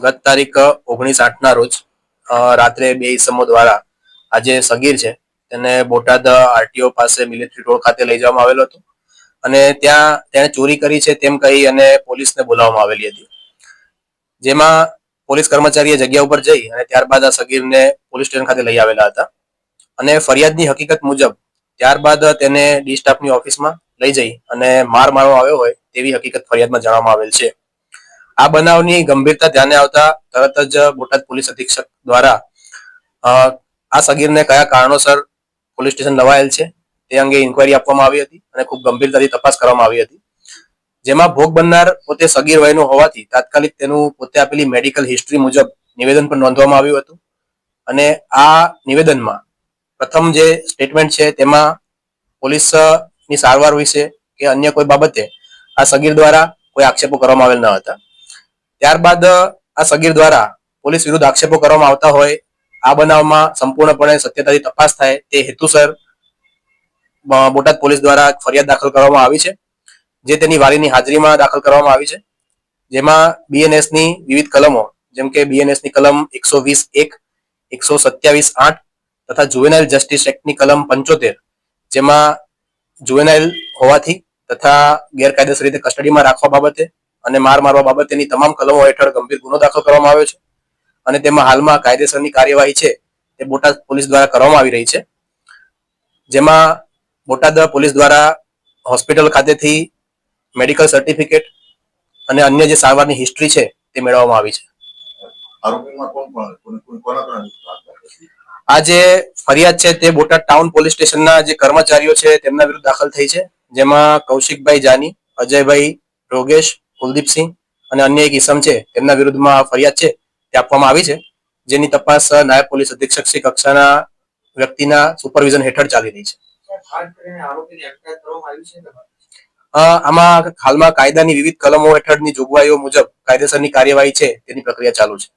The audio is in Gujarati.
ગત તારીખ ઓગણીસ આઠના રોજ રાત્રે બે ઇસમો દ્વારા આજે સગીર છે, તેને બોટાદ આરટીઓ પાસે મિલિટરી રોડ ખાતે લઈ જવામાં આવેલો હતો. અને ત્યાં તેણે ચોરી કરી છે તેમ કહી અને પોલીસને બોલાવવામાં આવેલી હતી. જેમાં પોલીસ કર્મચારીએ જગ્યા ઉપર જઈ અને ત્યારબાદ આ સગીરને પોલીસ સ્ટેશન ખાતે લઈ આવેલા હતા. અને ફરિયાદની હકીકત મુજબ, ત્યારબાદ તેને ડી સ્ટાફની ઓફિસમાં લઈ જઈ અને માર મારવામાં આવ્યો હોય તેવી હકીકત ફરિયાદમાં જણાવવામાં આવેલ છે. આ બનાવની ગંભીરતા ધ્યાને આવતા તરત જ બોટાદ પોલીસ અધિક્ષક દ્વારા આ સગીરને કયા કારણોસર પોલીસ સ્ટેશન લવાયેલ છે તે અંગે ઇન્કવાયરી આપવામાં આવી હતી અને ખૂબ ગંભીરતાથી તપાસ કરવામાં આવી હતી. જેમાં ભોગ બનનાર પોતે સગીર વયનો હોવાથી તાત્કાલિક તેનું પોતે આપેલી મેડિકલ હિસ્ટ્રી મુજબ નિવેદન પણ નોંધવામાં આવ્યું હતું. અને આ નિવેદનમાં પ્રથમ જે સ્ટેટમેન્ટ છે તેમાં પોલીસની સારવાર વિશે કે અન્ય કોઈ બાબતે આ સગીર દ્વારા કોઈ આક્ષેપો કરવામાં આવેલ ન હતા. ત્યારબાદ આ સગીર દ્વારા પોલીસ વિરુદ્ધ આક્ષેપો કરવામાં આવતા હોય, આ બનાવમાં સંપૂર્ણપણે સત્યતાથી તપાસ થાય તે હેતુસર બોટાદ પોલીસ દ્વારા ફરિયાદ દાખલ કરવામાં આવી છે, જે તેની વાલીની હાજરીમાં દાખલ કરવામાં આવી છે. જેમાં બીએનએસની વિવિધ કલમો, જેમ કે બીએનએસની કલમ એકસો વીસ એક, એકસો સત્યાવીસ આઠ તથા જુવેનાઇલ જસ્ટિસ એક્ટની કલમ પંચોતેર, જેમાં જુવેનાઇલ હોવાથી તથા ગેરકાયદેસર રીતે કસ્ટડીમાં રાખવા બાબતે અને માર મારવા બાબતેની તમામ કલમો હેઠળ ગંભીર ગુનો દાખલ કરવામાં આવ્યો છે. અને તેમાં હાલમાં કાયદેસરની કાર્યવાહી છે તે બોટાદ પોલીસ દ્વારા કરવામાં આવી રહી છે. જેમાં બોટાદ પોલીસ દ્વારા હોસ્પિટલ ખાતેથી મેડિકલ સર્ટિફિકેટ અને અન્ય જે સારવારની હિસ્ટ્રી છે તે મેળવવામાં આવી છે. આ જે ફરિયાદ છે તે બોટાદ ટાઉન પોલીસ સ્ટેશનના જે કર્મચારીઓ છે તેમના વિરુદ્ધ દાખલ થઈ છે. જેમાં કૌશિકભાઈ જાની અજયભાઈ રોગેશ કુલદીપસિંહ અને અન્ય એક ઇસમ છે તેમના વિરુદ્ધમાં આ ફરિયાદ છે તે આપવામાં આવી છે જેની તપાસ નાયબ પોલીસ અધિક્ષક શ્રી કક્ષાના વ્યક્તિના સુપરવિઝન હેઠળ ચાલી રહી છે. આમાં હાલમાં કાયદાની વિવિધ કલમો હેઠળની જોગવાઈઓ મુજબ કાયદેસરની કાર્યવાહી છે તેની પ્રક્રિયા ચાલુ છે.